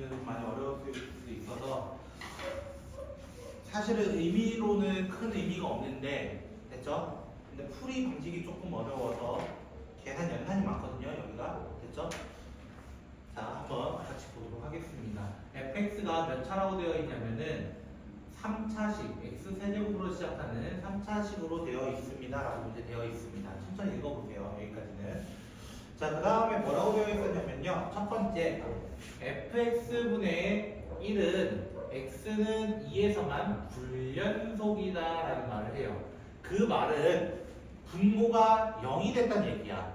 문제는 좀 많이 어려울 수도 있어서 사실은 의미로는 큰 의미가 없는데 됐죠? 근데 풀이 방식이 조금 어려워서 계산 연산이 많거든요 여기가. 됐죠? 자 한번 같이 보도록 하겠습니다. fx가 몇 차라고 되어 있냐면은 3차식 x 세제곱으로 시작하는 3차식으로 되어 있습니다. 라고 문제 되어 있습니다. 천천히 읽어보세요 여기까지는 자 그 다음에 뭐라고 되어 있었냐면요 첫 번째 fx분의 1은 x는 2에서만 불연속이다 라는 말을 해요. 그 말은 분모가 0이 됐다는 얘기야.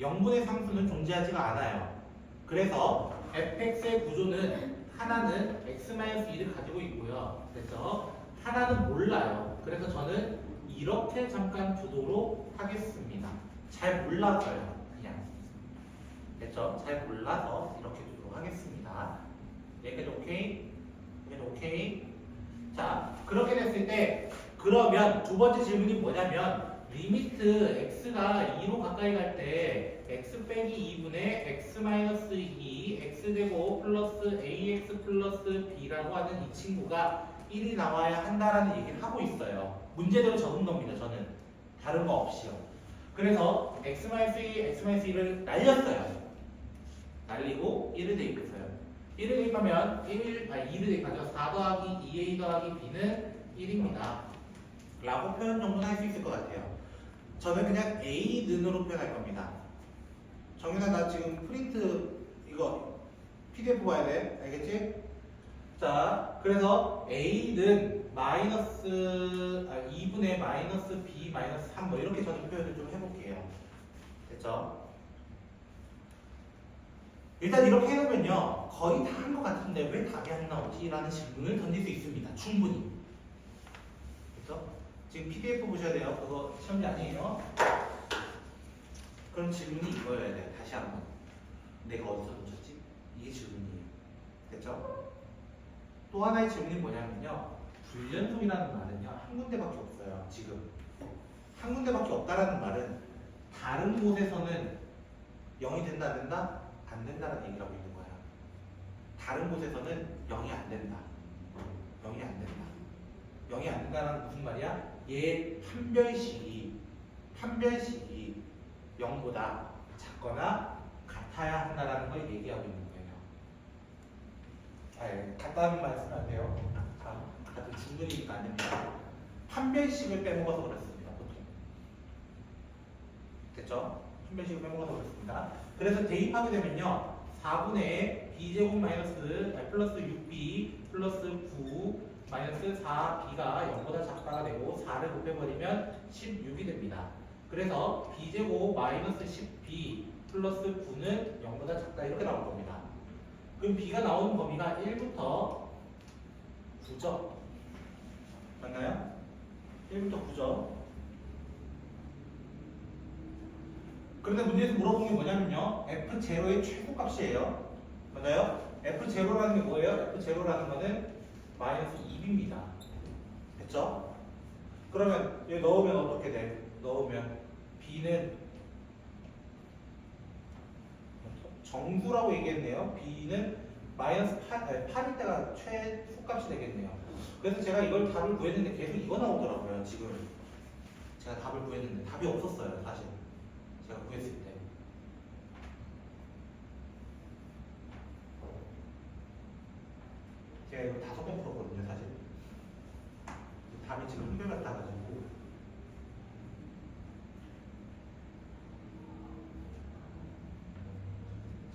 0분의 상수는 존재하지가 않아요. 그래서 fx의 구조는 하나는 x-1을 가지고 있고요. 그래서 하나는 몰라요. 그래서 저는 이렇게 잠깐 두도록 하겠습니다. 잘 몰라서요. 됐죠? 잘 몰라서 이렇게 두도록 하겠습니다. 여기까지 오케이? 여기까지 오케이? 자, 그렇게 됐을 때 그러면 두 번째 질문이 뭐냐면 리미트 x가 2로 가까이 갈 때 x 빼기 2분의 x 마이너스 2 x 제곱 플러스 ax 플러스 b라고 하는 이 친구가 1이 나와야 한다라는 얘기를 하고 있어요. 문제대로 적은 겁니다. 저는 다른 거 없이요. 그래서 x 마이너스 2, x 마이너스 2를 날렸어요. 날리고 1을 대입했어요. 1을 대입하면 1, 아니 2를 대입하죠. 4 더하기 2a 더하기 b는 1입니다. 라고 표현 정도는 할 수 있을 것 같아요. 저는 그냥 a는으로 표현할 겁니다. 정윤아 나 지금 프린트 이거 PDF 봐야 돼. 알겠지? 자, 그래서 a는 마이너스 아, 2분의 마이너스 b 마이너스 3 뭐 이렇게 저는 표현을 좀 해볼게요. 됐죠? 일단 이렇게 해놓으면요. 거의 다 한 것 같은데 왜 답이 안 나오지? 라는 질문을 던질 수 있습니다. 충분히. 그렇죠? 지금 PDF 보셔야 돼요. 그거 시험지 아니에요. 그럼 질문이 이거여야 돼요. 다시 한번. 내가 어디서 놓쳤지? 이게 질문이에요. 됐죠? 또 하나의 질문이 뭐냐면요. 불연속이라는 말은요. 한 군데밖에 없어요. 지금. 한 군데밖에 없다라는 말은 다른 곳에서는 0이 된다 안 된다? 안 된다는 얘기를 하고 있는 거야. 다른 곳에서는 0이 안 된다. 0이 안 된다. 0이 안 된다는 무슨 말이야? 얘 판별식이 판별식이 0보다 작거나 같아야 한다라는 걸 얘기하고 있는 거예요. 아, 예. 같다는 말 쓰면 안 돼요. 자, 같은 중근이니까 안 됩니다. 판별식을 빼먹어서 그렇습니다. 보통. 됐죠? 판별식을 빼먹어서 그렇습니다. 그래서 대입하게 되면요. 4분의 b제곱 마이너스 플러스 6b 플러스 9 마이너스 4b가 0보다 작다가 되고 4를 곱해버리면 16이 됩니다. 그래서 b제곱 마이너스 10b 플러스 9는 0보다 작다 이렇게 나올 겁니다. 그럼 b가 나오는 범위가 1부터 9죠. 맞나요? 1부터 9죠. 그런데 문제에서 물어본 게 뭐냐면요. F0의 최고값이에요. 맞아요? F0라는 게 뭐예요? F0라는 거는 마이너스 2입니다. 됐죠? 그러면 여기 넣으면 어떻게 돼? 넣으면 B는 정수라고 얘기했네요. B는 마이너스 8, 아니, 8일 때가 최소값이 되겠네요. 그래서 제가 이걸 답을 구했는데 계속 이거 나오더라고요. 지금 제가 답을 구했는데 답이 없었어요. 사실. 제가 구했을 때. 제가 이거 다섯 번 풀었거든요, 사실. 답이 지금 한결같아가지고.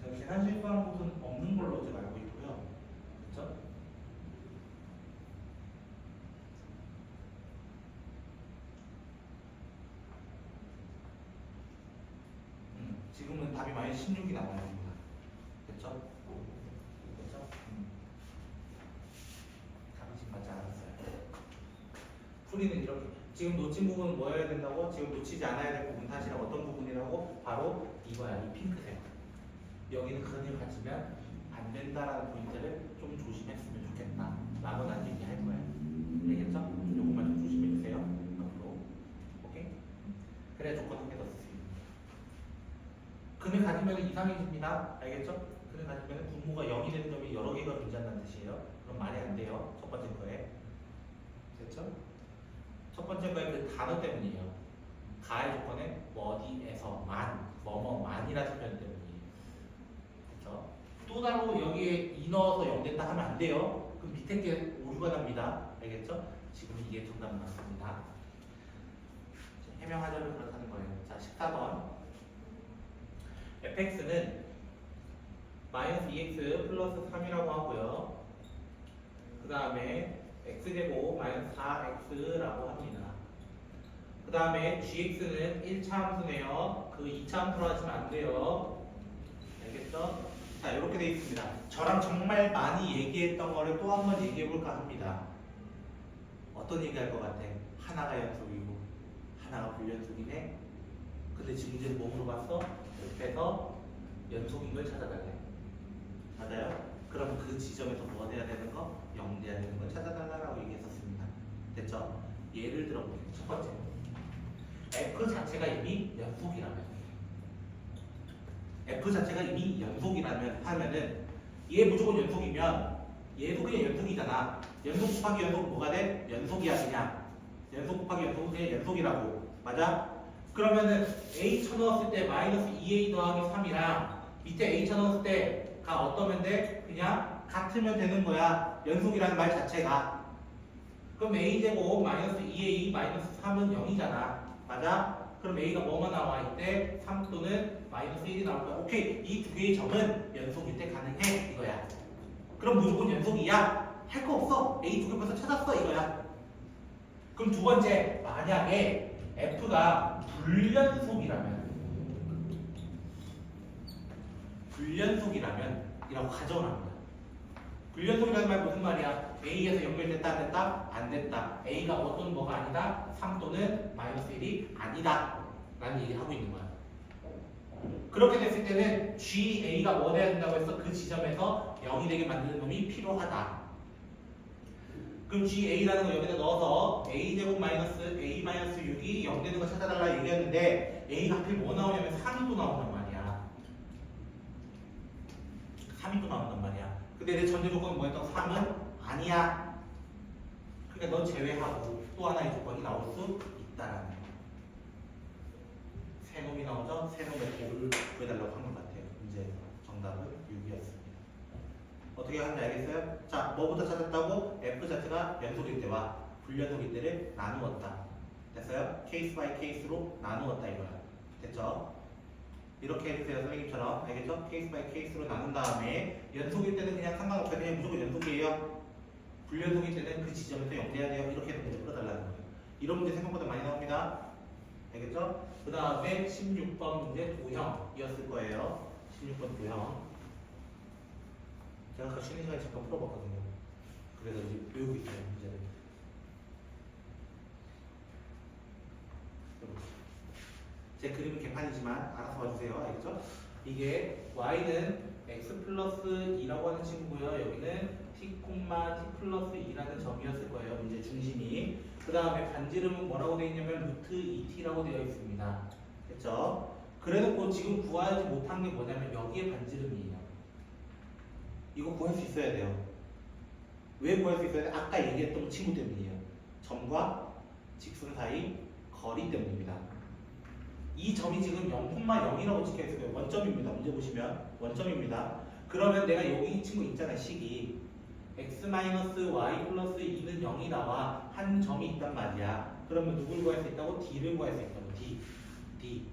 제가 계산 실수하는 곳은 없는 걸로 제가 알고 있고요. 그렇죠? 음, 지금은 답이 마이너스 16이 나와야 됩니다. 됐죠? 됐죠? 음. 답이 지금 맞지 않았어요. 풀이는 이렇게. 지금 놓친 부분은 뭐여야 된다고? 지금 놓치지 않아야 될 부분 사실 어떤 부분이라고? 바로 이거야, 이 핑크색. 여기는 그늘 갖추면 안 된다라는 포인트를 좀 조심했으면 좋겠다. 라고 난 얘기할 거야. 알겠죠? 요것만 좀 조심해 주세요. 앞으로. 오케이? 그래야 조건. 그 근을 가지면 이상해집니다. 알겠죠? 근을 가지면 분모가 0이 되는 점이 여러 개가 존재한다는 뜻이에요. 그럼 말이 안 돼요. 첫 번째 거에. 됐죠? 첫 번째 거에 그 단어 때문이에요. 가의 조건에 어디에서만, 뭐뭐만이라는 표현 때문이에요. 그렇죠? 또 다른 여기에 이 넣어서 0 된다 하면 안 돼요. 그럼 밑에 게 오류가 납니다. 알겠죠? 지금 이게 정답 맞습니다. 해명하자면 그렇다는 거예요. 자, 14번. Fx는 마이너스 2x 플러스 3이라고 하고요. 그 다음에 x제곱 마이너스 4x라고 합니다. 그 다음에 gx는 1차 함수네요. 그 2차 함수로 하시면 안 돼요. 알겠죠? 자, 이렇게 돼 있습니다. 저랑 정말 많이 얘기했던 거를 또 한 번 얘기해 볼까 합니다. 어떤 얘기 할 것 같아? 하나가 연속이고, 하나가 불연속이네? 근데 지금 문제는 뭐 물어봤어? 연속인 걸 찾아달래. 맞아요? 그럼 그 지점에서 뭐 돼야 되는 거? 0 돼야 되는 걸 찾아달라고 얘기했었습니다. 됐죠? 예를 들어 볼게요. 첫 번째. f 자체가 이미 연속이라면 f 자체가 이미 연속이라면 하면은 얘 무조건 연속이면 얘도 그냥 연속이잖아. 연속 곱하기 연속 뭐가 돼? 연속이야 그냥. 연속 곱하기 연속은 그냥 연속이라고. 맞아? 그러면은 a 쳐넣었을 때 마이너스 2a 더하기 3이랑 밑에 a 쳐넣었을 때가 어떠면 돼? 그냥 같으면 되는 거야. 연속이라는 말 자체가. 그럼 a 제곱 마이너스 2a 마이너스 3은 0이잖아. 맞아? 그럼 a가 뭐만 나와 이때 3 또는 마이너스 1이 나올 거야. 오케이. 이 두 개의 점은 연속일 때 가능해. 이거야. 그럼 무조건 연속이야? 할 거 없어. a 두 개 벌써 찾았어. 이거야. 그럼 두 번째, 만약에 f가 불연속이라면 불연속이라면 이라고 가정합니다. 불연속이라는 말 무슨 말이야? A에서 연결됐다 안 됐다? 안 됐다. A가 어떤 뭐가 아니다? 3 또는 마이너스 1이 아니다. 라는 얘기를 하고 있는 거야. 그렇게 됐을 때는 GA가 뭐 돼야 된다고 해서 그 지점에서 0이 되게 만드는 놈이 필요하다. 그럼 GA라는 거 여기다 넣어서 A제곱 마이너스 A 마이너스 6이 0 되는 거 찾아달라 얘기했는데 A가 하필 뭐 나오냐면 3이 또 나온단 말이야. 3이 또 나온단 말이야. 근데 내 전제 조건은 뭐였던 3은 아니야. 그러니까 넌 제외하고 또 하나의 조건이 나올 수 있다라는 거야. 세 놈이 나오죠? 세 놈의 곱을 구해달라고 한 것 같아요. 문제에서 정답은 6이었습니다. 어떻게 하는지 알겠어요? 자, 뭐부터 찾았다고? f 자체가 연속일 때와 불연속일 때를 나누었다. 됐어요? 케이스 바이 케이스로 나누었다 이거야. 됐죠? 이렇게 해주세요 선생님처럼 알겠죠? 케이스 바이 케이스로 나눈 다음에 연속일 때는 그냥 상관없어요 그냥 무조건 연속이에요 불연속일 때는 그 지점에서 영대해야 돼요 이렇게 해서 문제 풀어달라는 거예요 이런 문제 생각보다 많이 나옵니다 알겠죠? 그 다음에 16번 문제 도형이었을 거예요 16번 도형 제가 아까 쉬는 시간에 잠깐 풀어봤거든요 그래서 이제 배우고 있어요 문제를 제 그림은 개판이지만 알아서 봐주세요. 알겠죠? 이게 y는 x 플러스 2라고 하는 친구고요. 여기는 t, t 플러스 2라는 점이었을 거예요. 문제 중심이. 그 다음에 반지름은 뭐라고 되어 있냐면 루트 2t라고 되어 있습니다. 됐죠? 그래놓고 지금 구하지 못한 게 뭐냐면 여기에 반지름이에요. 이거 구할 수 있어야 돼요. 왜 구할 수 있어야 돼? 아까 얘기했던 친구 때문이에요. 점과 직선 사이 거리 때문입니다. 이 점이 지금 0,0이라고 찍혀 있어요. 원점입니다. 문제 보시면 원점입니다. 그러면 내가 여기 이 친구 있잖아. 식이 x-y 플러스 2는 0이 나와 한 점이 있단 말이야. 그러면 누굴 구할 수 있다고? d를 구할 수 있다고. d. d.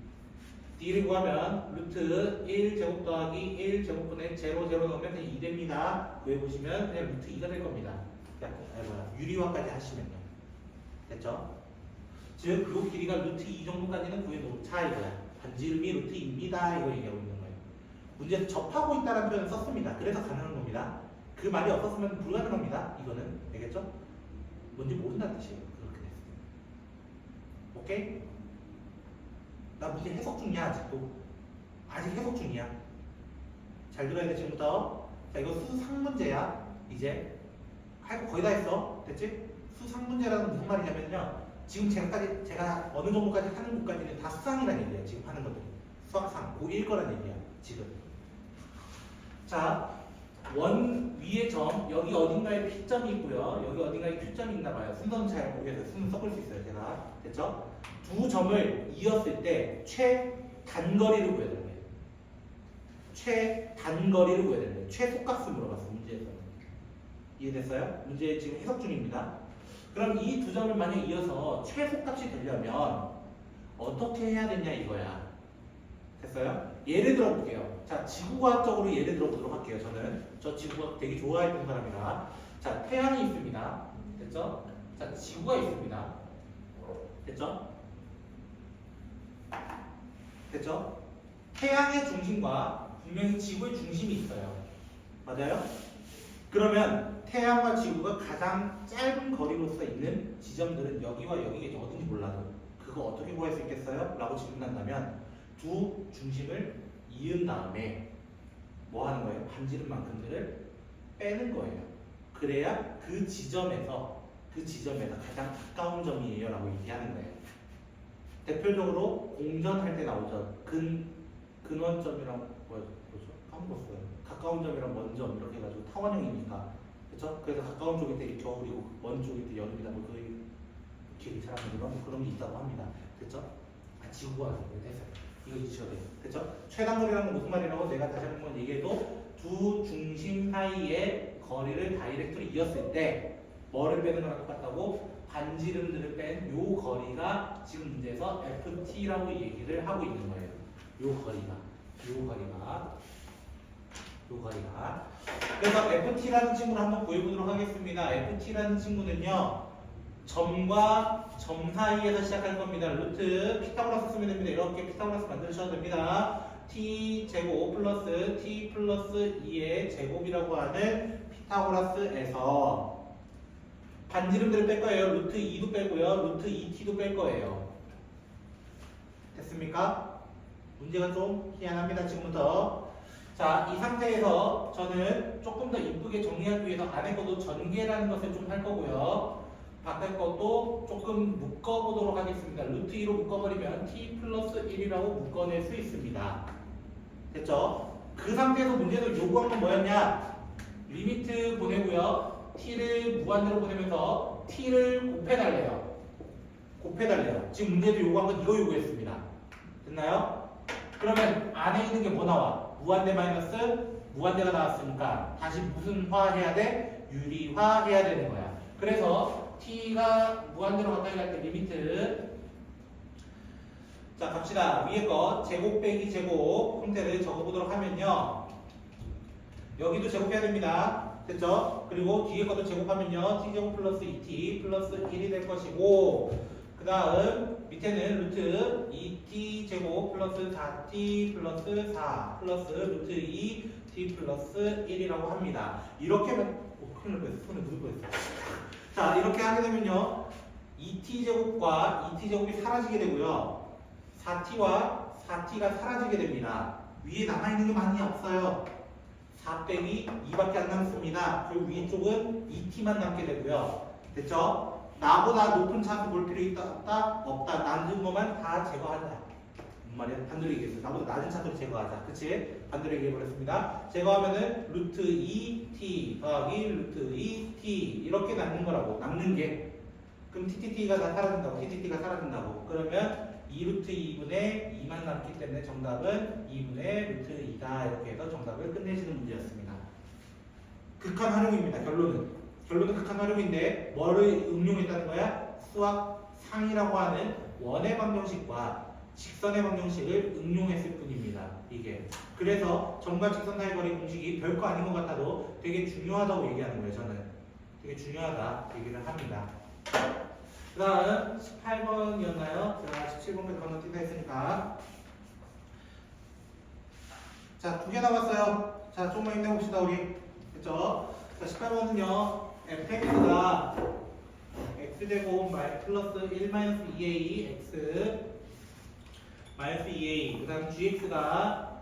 d를 구하면 루트 1 제곱 더하기 1 제곱분의 0 0 넣으면 그냥 2 됩니다. 구해 보시면 그냥 루트 2가 될 겁니다. 자, 유리화까지 하시면요. 됐죠? 즉, 요 길이가 루트 2 정도까지는 구해놓자 이거야. 반지름이 루트 2입니다. 이거 얘기하고 있는 거예요. 문제에서 접하고 있다는 표현을 썼습니다. 그래서 가능한 겁니다. 그 말이 없었으면 불가능한 겁니다. 이거는. 알겠죠? 뭔지 모른다는 뜻이에요. 그렇게 때. 오케이? 나 문제 해석 중이야, 아직도. 아직 해석 중이야. 잘 들어야 돼, 지금부터. 자, 이거 수상 문제야. 이제. 할 거 거의 다 했어. 됐지? 수상 문제라는 무슨 말이냐면요. 지금 제가까지 제가 어느 정도까지 하는 것까지는 다 수상이라는 얘기예요. 지금 하는 것들이 수학상 고1 거란 얘기야 지금 자, 원 위의 점 여기 어딘가에 P점이 있고요 여기 어딘가에 Q점이 있나 봐요 순서는 잘 모르겠어요 순서 섞을 수 있어요 제가 됐죠? 두 점을 이었을 때 최단거리를 구해야 되는 거예요 최단거리를 구해야 되는 거예요 최속값을 물어봤어 문제에서 이해됐어요? 문제 지금 해석 중입니다 그럼 이 두 점을 만약 이어서 최소값이 되려면 어떻게 해야 되냐 이거야. 됐어요? 예를 들어 볼게요. 자, 지구과학적으로 예를 들어 보도록 할게요. 저는 저 지구과학 되게 좋아했던 사람이라. 자, 태양이 있습니다. 됐죠? 자, 지구가 있습니다. 됐죠? 됐죠? 태양의 중심과 분명히 지구의 중심이 있어요. 맞아요? 그러면 태양과 지구가 가장 짧은 거리로서 있는 지점들은 여기와 여기겠죠. 어딘지 몰라도. 그거 어떻게 구할 수 있겠어요? 라고 질문한다면 두 중심을 이은 다음에 뭐 하는 거예요? 반지름 만큼들을 빼는 거예요. 그래야 그 지점에서 그 지점에서 가장 가까운 점이에요 라고 얘기하는 거예요. 대표적으로 공전할 때 나오죠. 근, 근원점이랑 뭐, 뭐죠? 까먹었어요. 가까운 점이랑 먼 점 이렇게 해가지고 타원형이니까 그렇죠? 그래서 가까운 쪽일 때 겨울이고 먼 쪽일 때 여름이다 뭐 거의 기억이 잘안 나지만 뭐 그런 게 있다고 합니다. 됐죠? 아, 지구가 됐어요. 이거 잊으셔야 돼요. 됐죠? 최단거리라는 건 무슨 말이라고 내가 다시 한 번 얘기해도 두 중심 사이의 거리를 다이렉트로 이었을 때 뭐를 빼는 거랑 똑같다고 반지름들을 뺀 요 거리가 지금 문제에서 FT라고 얘기를 하고 있는 거예요. 요 거리가 요 거리가 요 거리가 그래서 FT라는 친구를 한번 구해보도록 하겠습니다. FT라는 친구는요 점과 점 사이에서 시작할 겁니다. 루트 피타고라스 쓰면 됩니다. 이렇게 피타고라스 만드셔도 됩니다. t 제곱 플러스 t 플러스 2의 제곱이라고 하는 피타고라스에서 반지름들을 뺄 거예요. 루트 2도 빼고요. 루트 2t도 뺄 거예요. 됐습니까? 문제가 좀 희한합니다. 지금부터. 자, 이 상태에서 저는 조금 더 이쁘게 정리하기 위해서 안에 것도 전개라는 것을 좀 할 거고요. 바깥 것도 조금 묶어보도록 하겠습니다. 루트 2로 묶어버리면 t 플러스 1이라고 묶어낼 수 있습니다. 됐죠? 그 상태에서 문제도 요구한 건 뭐였냐? 리미트 보내고요. T를 무한대로 보내면서 t를 곱해달래요. 곱해달래요. 지금 문제도 요구한 건 이거 요구했습니다. 됐나요? 그러면 안에 있는 게 뭐 나와? 무한대 마이너스 무한대가 나왔으니까 다시 무슨 화 해야 돼? 유리화 해야 되는 거야. 그래서 t가 무한대로 가까이 갈 때 리미트 자 갑시다. 위에 거 제곱 빼기 제곱 형태를 적어보도록 하면요. 여기도 제곱해야 됩니다. 됐죠? 그리고 뒤에 것도 제곱하면요. t제곱 플러스 2t 플러스 1이 될 것이고 그 다음 밑에는 루트 2t 제곱 플러스 4t 플러스 4 플러스 루트 2t 플러스 1이라고 합니다. 이렇게만 오, 큰일 날 뻔했어. 손에 묻을 뻔했어. 자 이렇게 하게 되면요. 2t 제곱과 2t 제곱이 사라지게 되고요. 4t와 4t가 사라지게 됩니다. 위에 남아있는 게 많이 없어요. 4 빼기 2밖에 안 남습니다. 그리고 위쪽은 2t만 남게 되고요. 됐죠? 나보다 높은 차수 볼 필요 있다 없다? 없다. 낮은 것만 다 제거하자. 뭔 말이야? 반대로 얘기했어. 나보다 낮은 차수를 제거하자. 그치? 반대로 얘기해버렸습니다. 제거하면은 루트 2t 더하기 루트 2t 이렇게 남는 거라고. 남는 게. 그럼 ttt가 다 사라진다고. ttt가 사라진다고. 그러면 2 루트 2분의 2만 남기 때문에 정답은 2분의 루트 2다. 이렇게 해서 정답을 끝내시는 문제였습니다. 극한 활용입니다. 결론은. 결론은 극한 활용인데 뭐를 응용했다는 거야? 수학 상이라고 하는 원의 방정식과 직선의 방정식을 응용했을 뿐입니다. 이게. 그래서 점과 직선 사이 거리 공식이 별거 아닌 것 같아도 되게 중요하다고 얘기하는 거예요. 저는. 되게 중요하다 얘기를 합니다. 그 다음 18번이었나요? 제가 17번까지 건너뛰다 했으니까 자, 두 개 남았어요. 자, 조금만 힘내봅시다, 우리. 그쵸? 자, 18번은요, fx가 x제곱 플러스 1 마이너스 2a x 마이너스 2a 그 다음 gx가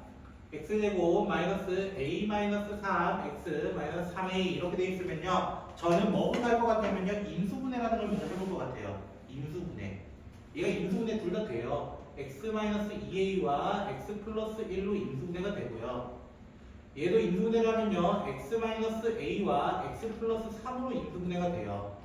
x제곱 마이너스 a 마이너스 3 x 마이너스 3a 이렇게 돼 있으면요 저는 뭐부터 할 것 같냐면요 인수분해라는 걸 먼저 해볼 것 같아요 인수분해 얘가 인수분해 둘 다 돼요 x-2a와 x 플러스 1로 인수분해가 되고요. 얘도 인수분해라면요 x-a와 x 플러스 3으로 인수분해가 돼요.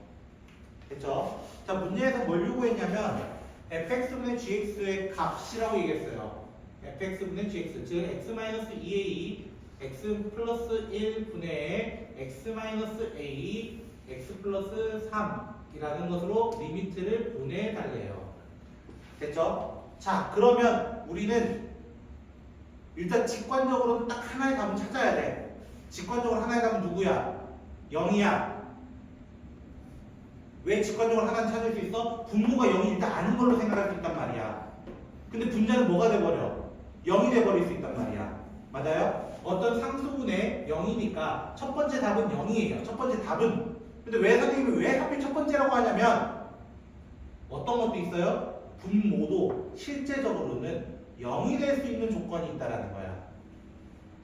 됐죠? 자 문제에서 뭘 요구했냐면 fx분의 gx의 값이라고 얘기했어요. fx분의 gx 즉 x-2a x 플러스 1분의 x-a x 플러스 3이라는 것으로 리미트를 보내달래요. 됐죠? 자 그러면 우리는 일단 직관적으로는 딱 하나의 답은 찾아야 돼. 직관적으로 하나의 답은 누구야? 0이야. 왜 직관적으로 하나는 찾을 수 있어? 분모가 0이 일단 아는 걸로 생각할 수 있단 말이야. 근데 분자는 뭐가 돼버려? 0이 돼버릴 수 있단 말이야. 맞아요? 어떤 상수분의 0이니까 첫 번째 답은 0이에요. 첫 번째 답은. 근데 왜 선생님이 왜 하필 첫 번째라고 하냐면 어떤 것도 있어요? 분모도 실제적으로는 0이 될 수 있는 조건이 있다라는 거야.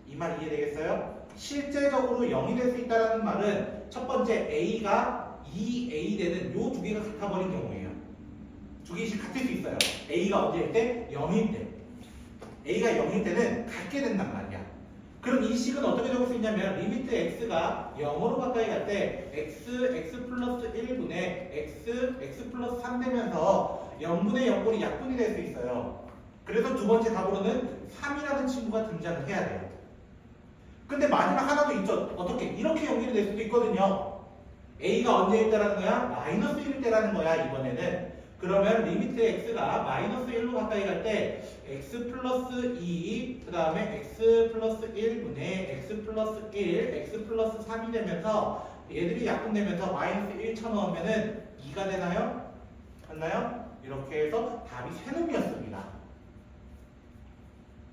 이 말 이해되겠어요? 실제적으로 0이 될 수 있다는 말은 첫 번째 A가 2A 되는 요 두 개가 같아버린 경우예요. 두 개씩 같을 수 있어요. A가 언제일 때? 0일 때. A가 0일 때는 같게 된단 말이야. 그럼 이 식은 어떻게 적을 수 있냐면 리미트 x가 0으로 가까이 갈 때 x, x 플러스 1분의 x, x 플러스 3 되면서 0분의 0분이 약분이 될 수 있어요. 그래서 두 번째 답으로는 3이라는 친구가 등장을 해야 돼요. 근데 마지막 하나 도 있죠. 어떻게? 이렇게 연결이 될 수도 있거든요. A가 언제일 때라는 거야? 마이너스 1일 때라는 거야, 이번에는. 그러면 리미트 x가 마이너스 1로 가까이 갈 때 x 플러스 2, 그 다음에 x 플러스 1분의 x 플러스 1, x 플러스 3이 되면서 얘들이 약분되면서 마이너스 1 쳐 넣으면은 2가 되나요? 맞나요? 이렇게 해서 답이 세놈이었습니다.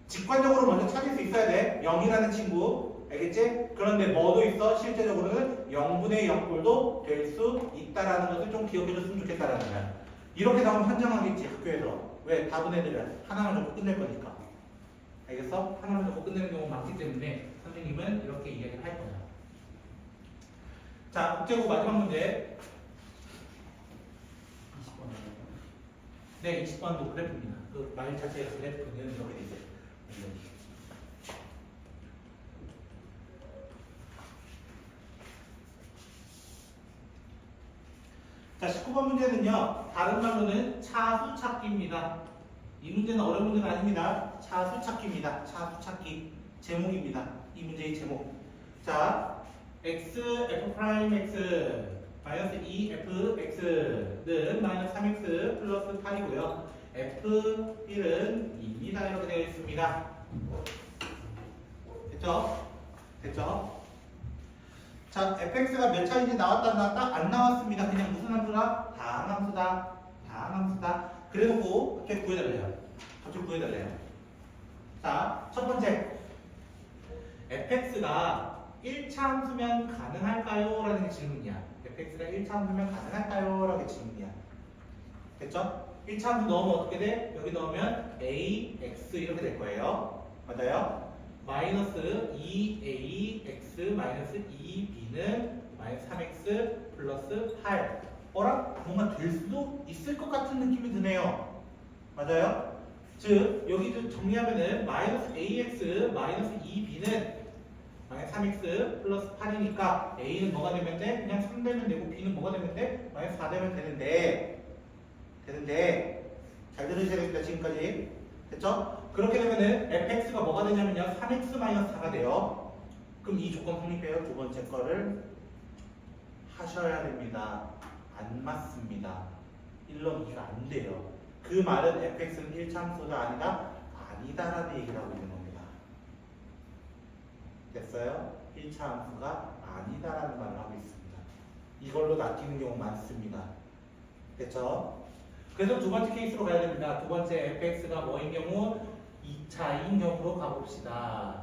직관적으로 먼저 찾을 수 있어야 돼. 0이라는 친구. 알겠지? 그런데 뭐도 있어? 실제적으로는 0분의 0꼴도 될 수 있다라는 것을 좀 기억해 줬으면 좋겠다라는 거야. 이렇게 나오면 환장하겠지, 학교에서. 왜? 답은 애들은 하나만 적고 끝낼 거니까. 알겠어? 하나만 적고 끝내는 경우가 많기 때문에 선생님은 이렇게 이야기를 할 거야. 자, 국제고 마지막 문제. 네, 20번도 그래프입니다. 그 말 자체가 그래프는 이렇게 돼있 자, 19번 문제는요, 다른 말로는 차수 찾기입니다. 이 문제는 어려운 문제가 아닙니다. 차수 찾기입니다. 차수 찾기. 제목입니다. 이 문제의 제목. 자, x, f 프라임 x, 마이너스 2 f x는 마이너스 3x 플러스 8이고요. f 1은 2입니다. 이렇게 되어 있습니다. 됐죠? 됐죠? 자, fx가 몇 차인지 나왔다 안 나왔다? 안 나왔습니다. 그냥 무슨 함수다? 다항 함수다. 다항 함수다. 그래놓고 이렇게 구해달래요. 갑자기 구해달래요. 자, 첫 번째. fx가 1차 함수면 가능할까요? 라는 게 질문이야. fx가 1차 함수면 가능할까요? 라는 게 질문이야. 됐죠? 1차 함수 넣으면 어떻게 돼? 여기 넣으면 ax 이렇게 될 거예요. 맞아요? 마이너스 2ax 마이너스 2b는 마이너스 3x 플러스 8 어라? 뭔가 될 수도 있을 것 같은 느낌이 드네요 맞아요? 즉 여기도 정리하면은 마이너스 ax 마이너스 2b는 마이너스 3x 플러스 8이니까 a는 뭐가 되면 돼? 그냥 3 되면 되고 b는 뭐가 되면 돼? 마이너스 4 되면 되는데 되는데 잘 들으셔야겠다 지금까지 됐죠? 그렇게 되면은 fx가 뭐가 되냐면요. 3x 4가 돼요. 그럼 이 조건 성립해요. 두 번째 거를 하셔야 됩니다. 안 맞습니다. 1로 2가 안 돼요. 그 말은 fx는 1차 함수가 아니다. 아니다라는 얘기를 하고 있는 겁니다. 됐어요? 1차 함수가 아니다라는 말을 하고 있습니다. 이걸로 낚이는 경우 많습니다. 됐죠? 그래서 두 번째 케이스로 가야 됩니다. 두 번째 fx가 뭐인 경우 2차인 경우로 가봅시다.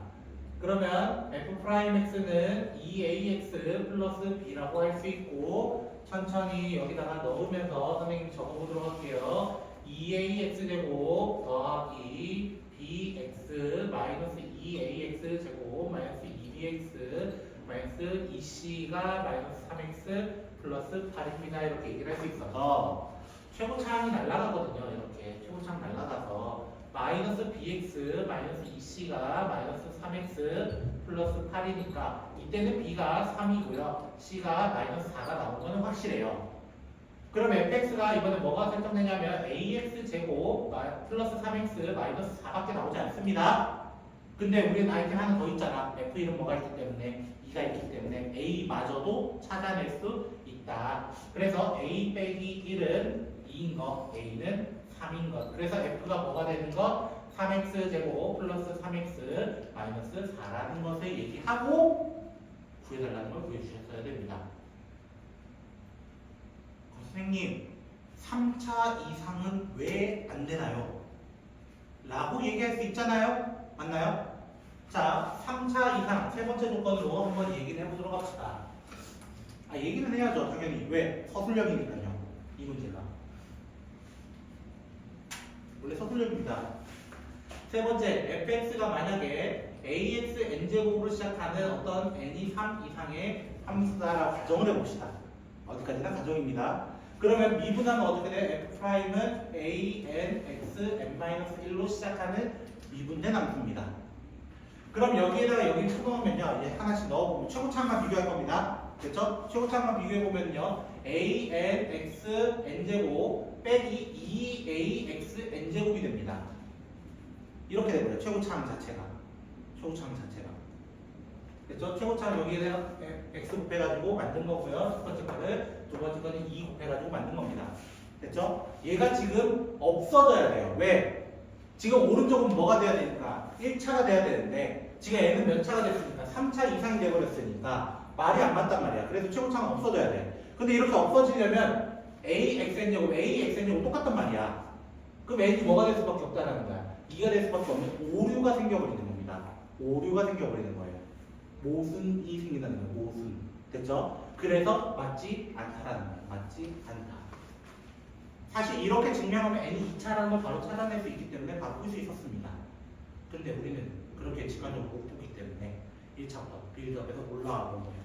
그러면 f'x는 2ax 플러스 b라고 할 수 있고 천천히 여기다가 넣으면서 선생님 적어보도록 할게요. 2ax 제곱 더하기 bx 마이너스 2ax 제곱 마이너스 2bx 마이너스 2c가 마이너스 3x 플러스 8입니다. 이렇게 얘기를 할 수 있어서 최고차항이 날아가거든요. 이렇게 최고차항 날아가서 마이너스 bx 마이너스 2c가 마이너스 3x 플러스 8이니까 이때는 b가 3이고요. c가 마이너스 4가 나온 거는 확실해요. 그럼 fx가 이번에 뭐가 설정되냐면 ax 제곱 마- 플러스 3x 마이너스 4밖에 나오지 않습니다. 근데 우리는 아이템 하나 더 있잖아. f 이름 뭐가 있기 때문에 2가 있기 때문에 a마저도 찾아낼 수 있다. 그래서 a 빼기 1은 2인 거, a는 3인 것. 그래서 f가 뭐가 되는 거? 3x 제곱 플러스 3x 마이너스 4라는 것을 얘기하고 구해달라는 걸 구해주셨어야 됩니다. 선생님, 3차 이상은 왜 안 되나요? 라고 얘기할 수 있잖아요? 맞나요? 자, 3차 이상 세 번째 조건으로 한번 얘기를 해보도록 합시다. 아, 얘기는 해야죠, 당연히. 왜? 서술형이니까요. 이 문제가. 원래 서술형입니다. 세 번째, fx가 만약에 ax n제곱으로 시작하는 어떤 n이 3 이상의 함수다라고 가정을 해봅시다. 어디까지나 가정입니다. 그러면 미분하면 어떻게 돼? f'은 a, n, x, n-1로 시작하는 미분된 함수입니다. 그럼 여기에다가 여기 얘 하나씩 넣어보고 최고차만 비교할 겁니다. 됐죠? 최고차만 비교해보면요 a, n, x, n제곱 빼기 2a, x, n제곱이 됩니다 이렇게 되고요. 최고차항 자체가. 최고차항 자체가. 됐죠? 최고차는 여기에다가 x 곱해가지고 만든 거고요 첫 번째 거는 두 번째 거는 2 곱해가지고 만든 겁니다 됐죠? 얘가 지금 없어져야 돼요 왜? 지금 오른쪽은 뭐가 돼야 되니까 1차가 돼야 되는데 지금 n은 몇 차가 됐으니까 3차 이상이 돼버렸으니까 말이 안 맞단 말이야. 그래서 최고차는 없어져야 돼. 근데 이렇게 없어지려면 a, xn제곱, a, xn제곱 똑같단 말이야. 그럼 n이 뭐가 될 수밖에 없다는 거야. 2가 될 수밖에 없는 오류가 생겨버리는 겁니다. 오류가 생겨버리는 거예요. 모순이 생긴다는 거예요. 모순. 됐죠? 그래서 맞지 않다라는 거예요 맞지 않다. 사실 이렇게 증명하면 n이 2차라는 걸 바로 찾아낼 수 있기 때문에 바꿀 수 있었습니다. 근데 우리는 그렇게 직관적으로 못 보기 때문에 1차부터 빌드업에서 거예요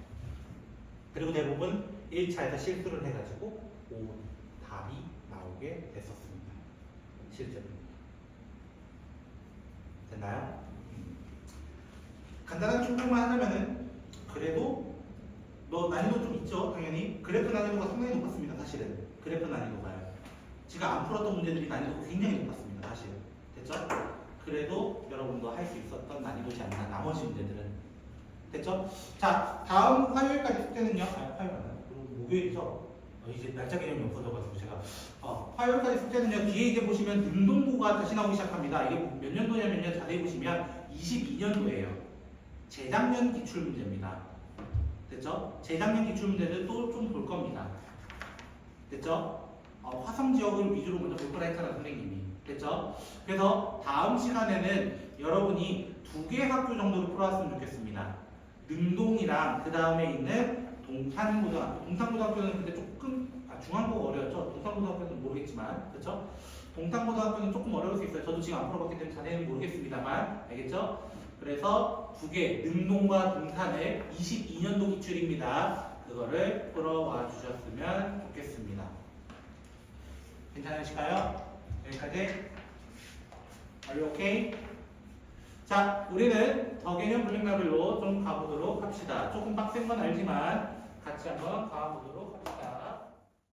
그리고 대부분 1차에서 실수를 해가지고 오 답이 나오게 됐었습니다. 실제로 됐나요? 간단한 충족만 하자면은 그래도 뭐 난이도 좀 있죠 당연히? 그래프 난이도가 상당히 높았습니다 사실은. 그래프 난이도가요. 제가 안 풀었던 문제들이 난이도가 굉장히 높았습니다 사실. 됐죠? 그래도 여러분도 할 수 있었던 난이도지 않나 나머지 문제들은 됐죠? 자 다음 화요일까지 숙제는요 아 화요일? 그리고 목요일이죠? 어, 이제 날짜 개념이 없어져가지고 제가 어, 화요일까지 숙제는요 뒤에 이제 보시면 능동고가 다시 나오기 시작합니다 이게 몇 년도냐면요 자세히 보시면 22년도예요 재작년 기출 문제입니다. 됐죠? 재작년 기출 문제를 또 좀 볼 겁니다. 됐죠? 어, 화성 지역을 위주로 먼저 볼 거라 했잖아 선생님이. 됐죠? 그래서 다음 시간에는 여러분이 두 개 학교 정도를 풀어왔으면 좋겠습니다. 능동이랑 그 다음에 있는 동산고등학교. 동산고등학교는 근데 조금 아, 중앙고 어려웠죠? 동산고등학교는 모르겠지만 그렇죠? 동산고등학교는 조금 어려울 수 있어요. 저도 지금 안 풀어봤기 때문에 자세히는 모르겠습니다만 알겠죠? 그래서 두 개 능동과 동산의 22년도 기출입니다. 그거를 풀어와 주셨으면 좋겠습니다. 괜찮으실까요? 여기까지? Are you okay? 자, 우리는 더 개념 블랙라벨로 좀 가보도록 합시다. 조금 빡센 건 알지만 같이 한번 가보도록.